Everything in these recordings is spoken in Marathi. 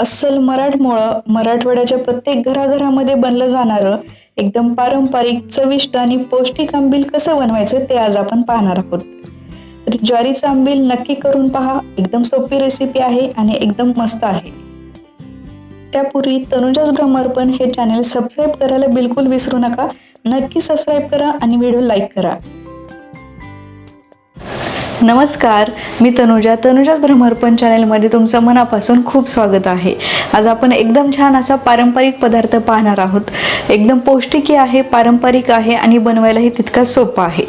अस्सल मराठमोळं मराठवाड्याच्या प्रत्येक घराघरामध्ये बनलं जाणारं एकदम पारंपरिक चविष्ट आणि पौष्टिक आंबील कसं बनवायचं ते आज आपण पाहणार आहोत. तर ज्वारीचं आंबील नक्की करून पहा. एकदम सोपी रेसिपी आहे आणि एकदम मस्त आहे. त्यापूर्वी तनुजाच ब्रह्मार्पण हे चॅनल सबस्क्राईब करायला बिलकुल विसरू नका. नक्की सबस्क्राईब करा आणि व्हिडिओ लाईक करा. नमस्कार मी तनुजा. तनुजाच भ्रमर्पण चॅनलमध्ये तुमचं मनापासून खूप स्वागत आहे. आज आपण एकदम छान असा पारंपरिक पदार्थ पाहणार आहोत. एकदम पौष्टिकही आहे पारंपरिक आहे आणि बनवायलाही तितका सोपा आहे.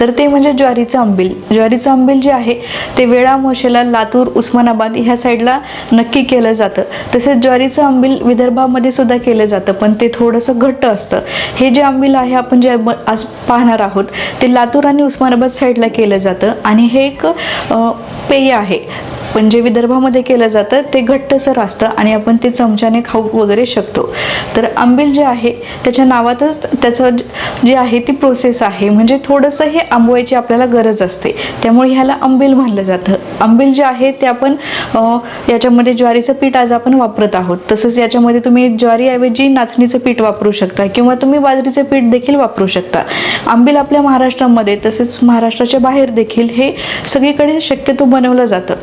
तर ते म्हणजे ज्वारीचं आंबील. ज्वारीचं आंबील जे आहे ते वेळा मोशेला लातूर उस्मानाबाद ह्या साईडला नक्की केलं जातं. तसेच ज्वारीचं आंबील विदर्भामध्ये सुद्धा केलं जातं पण ते थोडंसं घट्ट असतं. हे जे आंबील आहे आपण जे आज पाहणार आहोत ते लातूर आणि उस्मानाबाद साईडला केलं जातं आणि हे एक पेय आहे. पण जे विदर्भामध्ये केलं जातं ते घट्टसर असतं आणि आपण ते चमच्याने खाऊ वगैरे शकतो. तर आंबील जे आहे त्याच्या नावातच त्याचं जे आहे ती प्रोसेस आहे. म्हणजे थोडंसं हे आंबवायची आपल्याला गरज असते. त्यामुळे ह्याला आंबील म्हणलं जातं. आंबील जे आहे ते आपण याच्यामध्ये ज्वारीचं पीठ आज आपण वापरत आहोत. तसंच याच्यामध्ये तुम्ही ज्वारीऐवजी नाचणीचं पीठ वापरू शकता किंवा तुम्ही बाजरीचं पीठ देखील वापरू शकता. आंबील आपल्या महाराष्ट्रामध्ये तसेच महाराष्ट्राच्या बाहेर देखील हे सगळीकडे शक्यतो बनवलं जातं.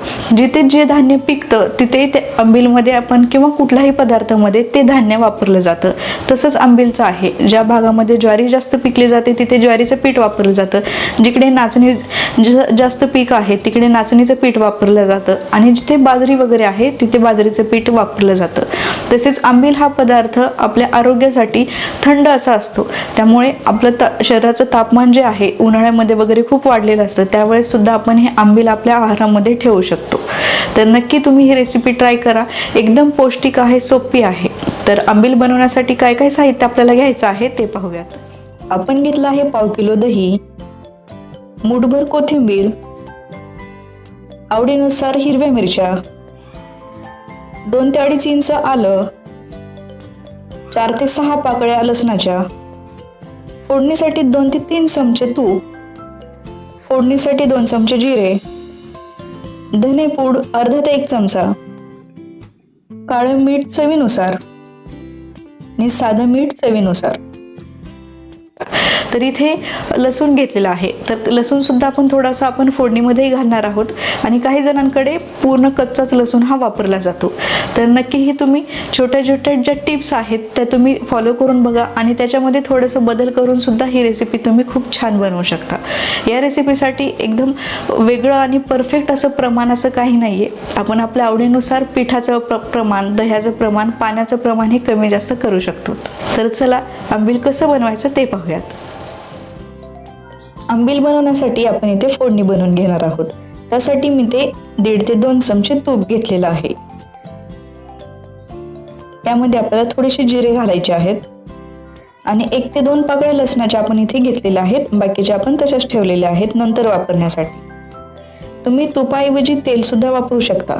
जिथे जे धान्य पिकतं तिथे ते आंबीलमध्ये आपण किंवा कुठल्याही पदार्थामध्ये ते धान्य वापरलं जातं. तसंच आंबीलचं आहे. ज्या भागामध्ये ज्वारी जास्त पिकली जाते तिथे ज्वारीचं पीठ वापरलं जातं. जिकडे नाचणी जास्त पीक आहे तिकडे नाचणीचं पीठ वापरलं जातं. आणि जिथे बाजरी वगैरे आहे तिथे बाजरीचं पीठ वापरलं जातं. तसेच आंबील हा पदार्थ आपल्या आरोग्यासाठी थंड असा असतो. त्यामुळे आपलं ता शरीराचं तापमान जे आहे उन्हाळ्यामध्ये वगैरे खूप वाढलेलं असतं. त्यावेळेस सुद्धा आपण हे आंबील आपल्या आहारामध्ये ठेवू शकतो. तर नक्की तुम्ही ही रेसिपी ट्राय करा. एकदम पौष्टिक आहे सोपी आहे. तर आंबील बनवण्यासाठी काय काय साहित्य आपल्याला घ्यायचं आहे ते पाहूयात. आपण घेतलं आहे पाव किलो दही मुठभर कोथिंबीर आवडीनुसार हिरव्या मिरच्या दोन ते अडीच इंच आलं चार ते सहा पाकळ्या लसणाच्या फोडणीसाठी दोन ते तीन चमचे तूप फोडणीसाठी दोन चमचे जिरे धनेपूड अर्धा ते एक चमचा. काळं मीठ चवीनुसार. आणि साधं मीठ चवीनुसार. तर इथे लसूण घेतलेला आहे. तर लसूणसुद्धा आपण थोडासा आपण फोडणीमध्येही घालणार आहोत. आणि काही जणांकडे पूर्ण कच्चाच लसूण हा वापरला जातो. तर नक्कीही तुम्ही छोट्या छोट्या ज्या टिप्स आहेत त्या तुम्ही फॉलो करून बघा. आणि त्याच्यामध्ये थोडंसं बदल करूनसुद्धा ही रेसिपी तुम्ही खूप छान बनवू शकता. या रेसिपीसाठी एकदम वेगळं आणि परफेक्ट असं प्रमाण असं काही नाही आहे आपण आपल्या आवडीनुसार पिठाचं प्र प्रमाण दह्याचं प्रमाण पाण्याचं प्रमाण हे कमी जास्त करू शकतो. तर चला आंबील कसं बनवायचं ते पाहूयात. आंबील बनवण्यासाठी आपण इथे फोडणी बनवून घेणार आहोत. त्यासाठी मी ते दीड ते दोन चमचे तूप घेतलेलं आहे. त्यामध्ये आपल्याला थोडेसे जिरे घालायचे आहेत. आणि एक ते दोन पाकळ्या लसणाच्या आपण इथे घेतलेल्या आहेत. बाकीचे आपण तशाच ठेवलेल्या आहेत नंतर वापरण्यासाठी. तुम्ही तुपाऐवजी तेल सुद्धा वापरू शकता.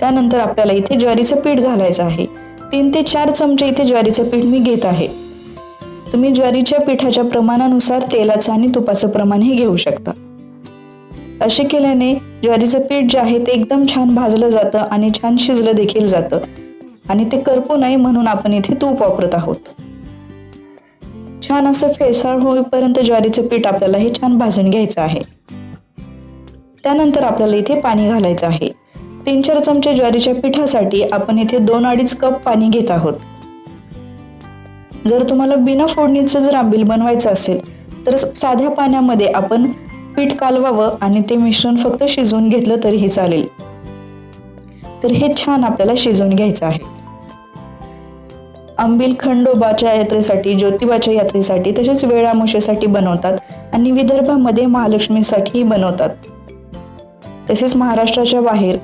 त्यानंतर आपल्याला इथे ज्वारीचं पीठ घालायचं आहे. तीन ते चार चमचे इथे ज्वारीचं पीठ मी घेत आहे. तुम्ही ज्वारीच्या पिठाच्या प्रमाणानुसार तेलाचं आणि तुपाचं प्रमाण हे घेऊ शकता. असे केल्याने ज्वारीचं पीठ जे आहे ते एकदम छान भाजलं जातं आणि छान शिजलं देखील जातं. आणि ते करपू नये म्हणून आपण इथे तूप वापरत आहोत. छान असं फेसाळ होईपर्यंत ज्वारीचं पीठ आपल्याला हे छान भाजून घ्यायचं आहे. त्यानंतर आपल्याला इथे पाणी घालायचं आहे. तीन चार चमचे ज्वारीच्या पिठासाठी आपण इथे दोन अडीच कप पाणी घेत आहोत. जर तुम्हाला बिना फोडणीचं जर आंबील बनवायचं असेल तर साध्या पाण्यामध्ये आपण पीठ कालवावं आणि ते मिश्रण फक्त शिजवून घेतलं तरीही चालेल. तर हे छान आपल्याला शिजवून घ्यायचं आहे. आंबील खंडोबाच्या यात्रेसाठी ज्योतिबाच्या यात्रेसाठी तसेच वेळामुशेसाठी बनवतात आणि विदर्भामध्ये महालक्ष्मीसाठीही बनवतात. तसेच महाराष्ट्राच्या बाहेर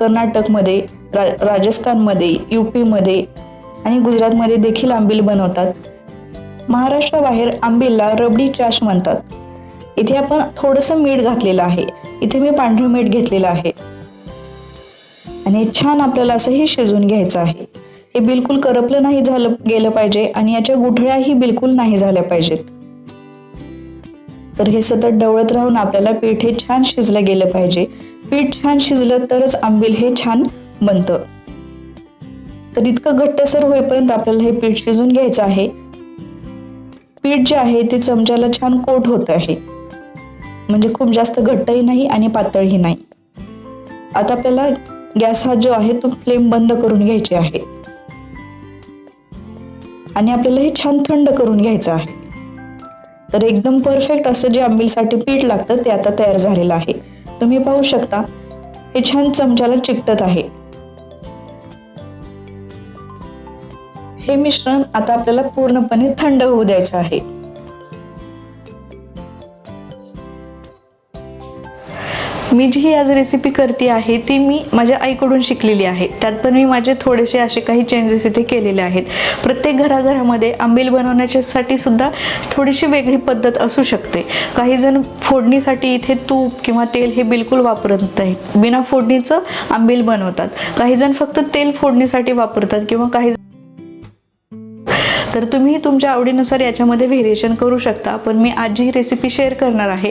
कर्नाटकमध्ये रा राजस्थानमध्ये यू पीमध्ये आणि गुजरातमध्ये देखील आंबील बनवतात. महाराष्ट्राबाहेर आंबीलला रबडी चाश म्हणतात. इथे आपण थोडंसं मीठ घातलेलं आहे. इथे मी पांढरं मीठ घेतलेलं आहे. आणि छान आपल्याला असं हे शिजवून घ्यायचं आहे. हे बिलकुल करपलं नाही झालं गेलं पाहिजे आणि याच्या गुठळ्याही बिलकुल नाही झाल्या पाहिजेत. तर हे सतत डवळत राहून आपल्याला पीठ हे छान शिजलं गेलं पाहिजे. पीठ छान शिजलं तरच आंबील हे छान बनतं. तर इतकं घट्टसर होईपर्यंत आपल्याला हे पीठ शिजून घ्यायचं आहे. पीठ जे आहे ते चमच्याला छान कोट होत आहे. म्हणजे खूप जास्त घट्टही नाही आणि पातळही नाही. आता आपल्याला गॅस हा जो आहे तो फ्लेम बंद करून घ्यायची आहे. आणि आपल्याला हे छान थंड करून घ्यायचं आहे. तर एकदम परफेक्ट असं जे आंबीलसाठी पीठ लागतं ते आता तयार झालेलं आहे. तुम्ही पाहू शकता हे छान चमच्याला चिकटत आहे. हे मिश्रण आता आपल्याला पूर्णपणे थंड होऊ द्यायचं आहे. मी जी आज रेसिपी करते आहे ती मी माझ्या आईकडून शिकलेली आहे. त्यात पण मी माझे थोडेसे असे काही चेंजेस इथे केलेले आहेत. प्रत्येक घराघरामध्ये आंबील बनवण्याच्यासाठी सुद्धा थोडीशी वेगळी पद्धत असू शकते. काही जण फोडणीसाठी इथे तूप किंवा तेल हे बिलकुल वापरत नाहीत. बिना फोडणीचं आंबील बनवतात. काही जण फक्त तेल फोडणीसाठी वापरतात किंवा काही तर तुम्ही तुमच्या आवडीनुसार याच्यामध्ये व्हेरिएशन करू शकता पण मी आज जी रेसिपी शेअर करणार आहे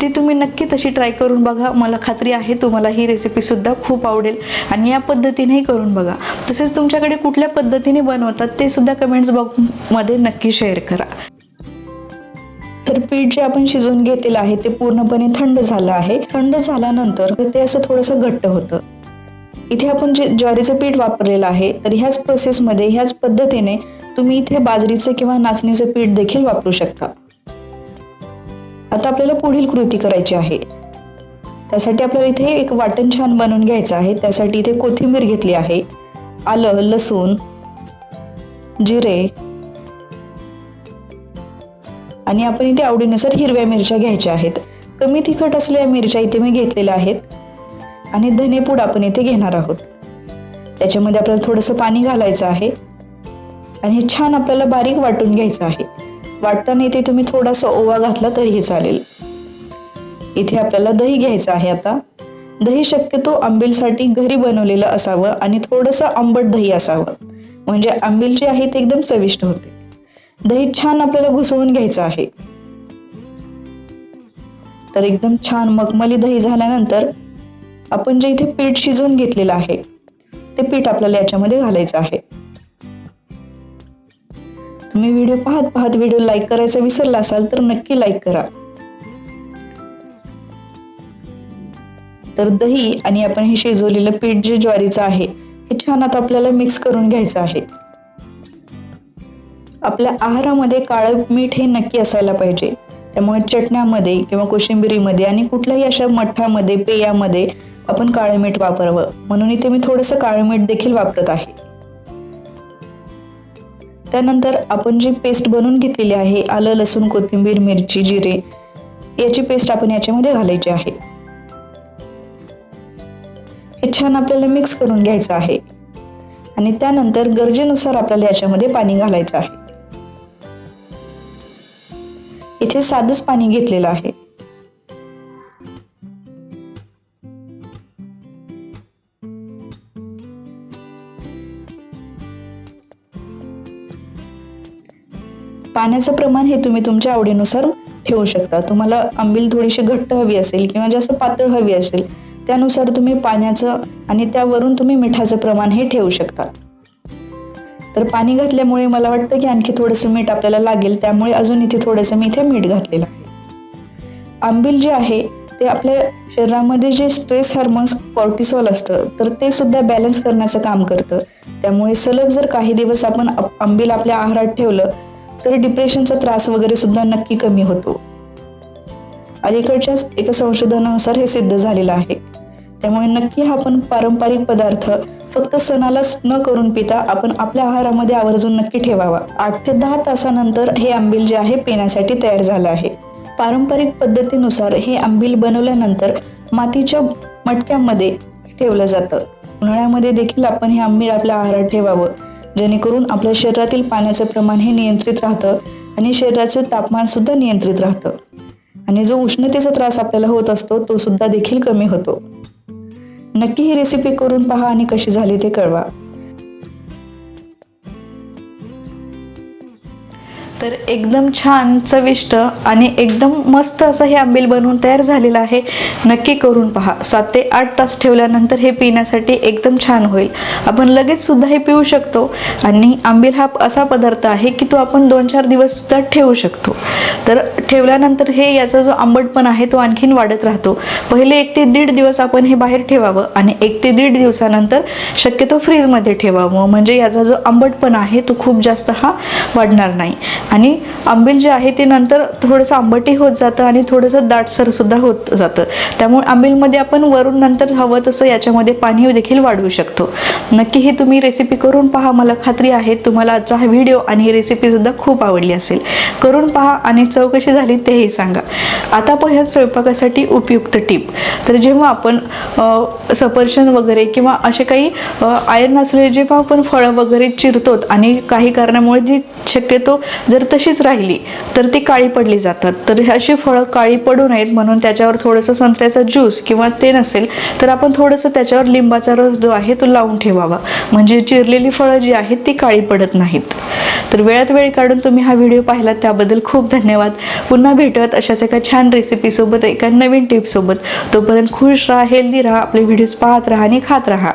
ती तुम्ही नक्की तशी ट्राय करून बघा. मला खात्री आहे तुम्हाला ही रेसिपीसुद्धा खूप आवडेल आणि या पद्धतीनेही करून बघा. तसेच तुमच्याकडे कुठल्या पद्धतीने बनवतात ते सुद्धा कमेंट्स बॉक्समध्ये नक्की शेअर करा. तर पीठ जे आपण शिजवून घेतलेलं आहे ते पूर्णपणे थंड झालं आहे. थंड झाल्यानंतर ते असं थोडंसं घट्ट होतं. इथे आपण जे ज्वारीचं पीठ वापरलेलं आहे तर ह्याच प्रोसेसमध्ये ह्याच पद्धतीने तुम्ही इथे बाजरीचं किंवा नाचणीचे पीठ देखील वापरू शकता. आता आपल्याला पुढील कृती करायची आहे. त्यासाठी आपल्याला इथे एक वाटण छान बनवून घ्यायचं आहे. त्यासाठी इथे कोथिंबीर घेतली आहे. आलं लसूण जिरे आणि आपण इथे आवडीनुसार हिरव्या मिरच्या घ्यायच्या आहेत. कमी तिखट असलेल्या मिरच्या इथे मी घेतलेल्या आहेत. आणि धनेपूड आपण इथे घेणार आहोत. त्याच्यामध्ये आपल्याला थोडंसं पाणी घालायचं आहे. आणि हे छान आपल्याला बारीक वाटून घ्यायचं आहे. वाटताना इथे तुम्ही थोडासा ओवा घातला तरीही चालेल. इथे आपल्याला दही घ्यायचं आहे आता. दही शक्यतो आंबीलसाठी घरी बनवलेलं असावं आणि थोडंसं आंबट दही असावं. म्हणजे आंबील जे आहे ते एकदम चविष्ट होते. दही छान आपल्याला घुसवून घ्यायचं आहे. तर एकदम छान मखमली दही झाल्यानंतर आपण जे इथे पीठ शिजवून घेतलेलं आहे ते पीठ आपल्याला याच्यामध्ये घालायचं आहे. तुम्ही व्हिडिओ पाहत पाहत व्हिडिओ लाईक करायचा विसरला असाल तर नक्की लाईक करा. तर दही आणि आपण हे शिजवलेलं पीठ जे ज्वारीचं आहे हे छान आता आपल्याला मिक्स करून घ्यायचं आहे. आपल्या आहारामध्ये काळं मीठ हे नक्की असायला पाहिजे. त्यामुळे चटण्यामध्ये किंवा कोशिंबिरीमध्ये आणि कुठल्याही अशा मठामध्ये पेयामध्ये आपण काळं मीठ वापरावं. म्हणून इथे मी थोडंसं काळं मीठ देखील वापरत आहे. त्यानंतर आपण जी पेस्ट बनवून घेतलेली आहे आलं लसूण कोथिंबीर मिरची जिरे याची पेस्ट आपण याच्यामध्ये घालायची आहे. हे छान आपल्याला मिक्स करून घ्यायचं आहे. आणि त्यानंतर गरजेनुसार आपल्याला याच्यामध्ये पाणी घालायचं आहे. इथे साधंच पाणी घेतलेलं आहे. पाण्याचं प्रमाण हे तुम्ही तुमच्या आवडीनुसार ठेवू शकता. तुम्हाला आंबील थोडीशी घट्ट हवी असेल किंवा जास्त पातळ हवी असेल त्यानुसार तुम्ही पाण्याचं आणि त्यावरून तुम्ही मिठाचं प्रमाण हे ठेवू शकता. तर पाणी घातल्यामुळे मला वाटतं की आणखी थोडंसं मीठ आपल्याला लागेल त्यामुळे अजून इथे थोडंसं मी इथे मीठ घातलेलं आहे. आंबील जे आहे ते आपल्या शरीरामध्ये जे स्ट्रेस हार्मोन्स कॉर्टिसॉल असतं तर ते सुद्धा बॅलन्स करण्याचं काम करतं. त्यामुळे सलग जर काही दिवस आपण आंबील आपल्या आहारात ठेवलं तर डिप्रेशनचा त्रास वगैरे सुद्धा नक्की कमी होतो. अलीकडच्याच एका संशोधनानुसार हे सिद्ध झालेलं आहे. त्यामुळे नक्की हा आपण पारंपरिक पदार्थ फक्त सणालाच न करून पिता आपण आपल्या आहारामध्ये आवर्जून नक्की ठेवावा. आठ ते दहा तासानंतर हे आंबील जे आहे पिण्यासाठी तयार झालं आहे. पारंपरिक पद्धतीनुसार हे आंबील बनवल्यानंतर मातीच्या मटक्यामध्ये ठेवलं जातं. उन्हाळ्यामध्ये देखील आपण हे आंबील आपल्या आहारात ठेवावं. जेणेकरून आपल्या शरीरातील पाण्याचं प्रमाण हे नियंत्रित राहतं आणि शरीराचं तापमान सुद्धा नियंत्रित राहतं. आणि जो उष्णतेचा त्रास आपल्याला होत असतो तो सुद्धा देखील कमी होतो. नक्की ही रेसिपी करून पहा आणि कशी झाली ते कळवा. तर एकदम छान चविष्ट आणि एकदम मस्त असं हे आंबील बनवून तयार झालेलं आहे. नक्की करून पहा. सात ते आठ तास ठेवल्यानंतर हे पिण्यासाठी एकदम छान होईल. आपण लगेच सुद्धा हे पिऊ शकतो आणि आंबील हा असा पदार्थ आहे की तो आपण दोन चार दिवस सुद्धा ठेवू शकतो. तर ठेवल्यानंतर हे याचा जो आंबटपण आहे तो आणखीन वाढत राहतो. पहिले एक ते दीड दिवस आपण हे बाहेर ठेवावं आणि एक ते दीड दिवसानंतर शक्यतो फ्रीजमध्ये ठेवावं. म्हणजे याचा जो आंबटपण आहे तो खूप जास्त हा वाढणार नाही. आणि आंबील जे आहे ते नंतर थोडंसं आंबटी होत जातं आणि थोडंसं दाटसर सुद्धा होत जातं. त्यामुळे आंबीलमध्ये आपण वरून नंतर हवं तसं याच्यामध्ये पाणी देखील वाढवू शकतो. नक्की ही तुम्ही रेसिपी करून पहा मला खात्री आहे तुम्हाला आजचा हा व्हिडिओ आणि ही रेसिपी सुद्धा खूप आवडली असेल. करून पहा आणि चव कशी झाली तेही सांगा. आता पाहूयात स्वयंपाकासाठी उपयुक्त टीप. तर जेव्हा आपण सफरचंद वगैरे किंवा असे काही आयर्न असलेले जेव्हा आपण फळं वगैरे चिरतो आणि काही कारणामुळे जी शक्यतो जर तशीच राहिली तर ती काळी पडली जातात. तर अशी फळं काळी पडू नयेत म्हणून त्याच्यावर थोडंसं संत्र्याचा ज्यूस किंवा ते नसेल तर आपण थोडंसं त्याच्यावर लिंबाचा रस जो आहे तो लावून ठेवावा. म्हणजे चिरलेली फळं जी आहेत ती काळी पडत नाहीत. तर वेळात वेळ काढून तुम्ही हा व्हिडिओ पाहिला त्याबद्दल खूप धन्यवाद. पुन्हा भेटत अशाच एका छान रेसिपीसोबत एका नवीन टिपसोबत तोपर्यंत खुश राहा हेल्दी राहा आपले व्हिडिओज पाहत राहा आणि खात राहा.